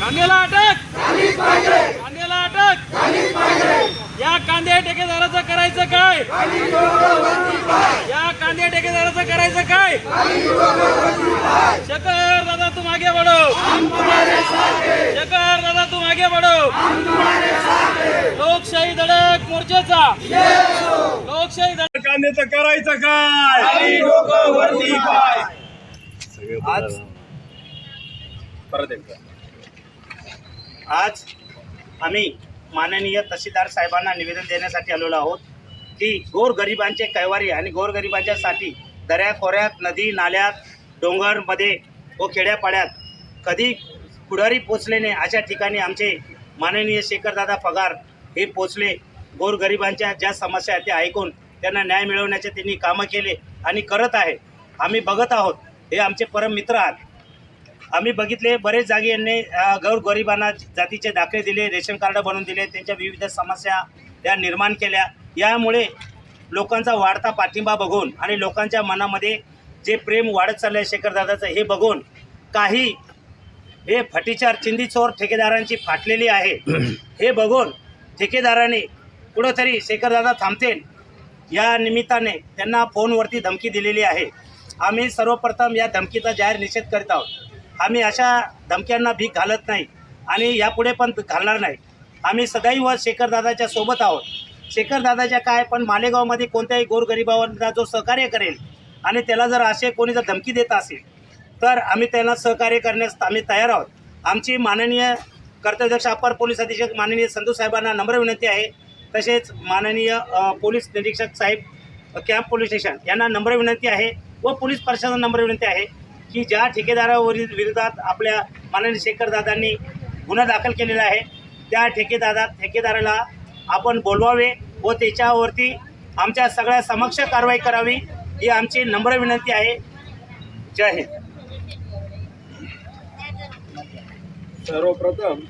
कांद्याला अटक! कांद्याला अटक! या कांद्या ठेकेदाराचं करायचं काय? या कांद्या ठेकेदाराचं करायचं काय? शकर दादा तू मागे बडो शकर दादा तू मागे बडो लोकशाही धडक मोर्चाचा. लोकशाही धडक. कांद्याचं करायचं काय? आज परत एकदा. आज आम्ही माननीय तहसीलदार साहेबांना निवेदन देण्यासाठी आलेलो आहोत की गोरगरिबांचे कैवारी आणि गोरगरिबांच्यासाठी दऱ्या खोऱ्यात नदी नाल्यात डोंगरमध्ये व खेड्यापाड्यात कधी पुढारी पोचलेने अशा ठिकाणी आमचे माननीय शेखरदादा पगार हे पोचले. गोरगरिबांच्या ज्या समस्या आहेत त्या ऐकून त्यांना न्याय मिळवण्याचे त्यांनी कामं केले आणि करत आहे. आम्ही बघत आहोत. हे आमचे परम मित्र आहात. आम्ही बघितले बरेच जागी यांनी गौर गरिबांना जातीचे दाखले दिले रेशन कार्ड बनवून दिले त्यांच्या विविध समस्या त्या निर्माण केल्या. यामुळे लोकांचा वाढता पाठिंबा बघून आणि लोकांच्या मनामध्ये जे प्रेम वाढत चाललं आहे शेखरदादाचं हे बघून काही हे फटीचार चिंदीचोर ठेकेदारांची फाटलेली आहे. हे बघून ठेकेदाराने कुठंतरी शेखरदादा थांबतील या निमित्ताने त्यांना फोनवरती धमकी दिलेली आहे. आम्ही सर्वप्रथम या धमकीचा जाहीर निषेध करीत आहोत. आम्ही अशा धमक्यांना भीक घालत नाही आणि यापुढे पण घालणार नाही. आम्ही सदैव शेखरदादाच्या सोबत आहोत. शेखरदादाच्या काय पण मालेगावमध्ये कोणत्याही गोरगरिबावरचा जो सहकार्य करेल आणि त्याला जर असे कोणी जर धमकी देत असेल तर आम्ही त्यांना सहकार्य करण्यास आम्ही तयार आहोत. आमची माननीय कर्तव्यदक्ष अप्पर पोलीस अधीक्षक माननीय संधू साहेबांना नम्र विनंती आहे. तसेच माननीय पोलीस निरीक्षक साहेब कॅम्प पोलीस स्टेशन यांना नम्र विनंती आहे व पोलीस प्रशासन नम्र विनंती आहे. की ज्या ठेकेदारावरील विरोधात आपल्या माननीय शेखरदादांनी गुन्हा दाखल केलेला आहे त्या ठेकेदादा ठेकेदाराला आपण बोलवावे व त्याच्यावरती आमच्या सगळ्या समक्ष कारवाई करावी ही आमची नम्र विनंती आहे. जय हिंद. सर्वप्रथम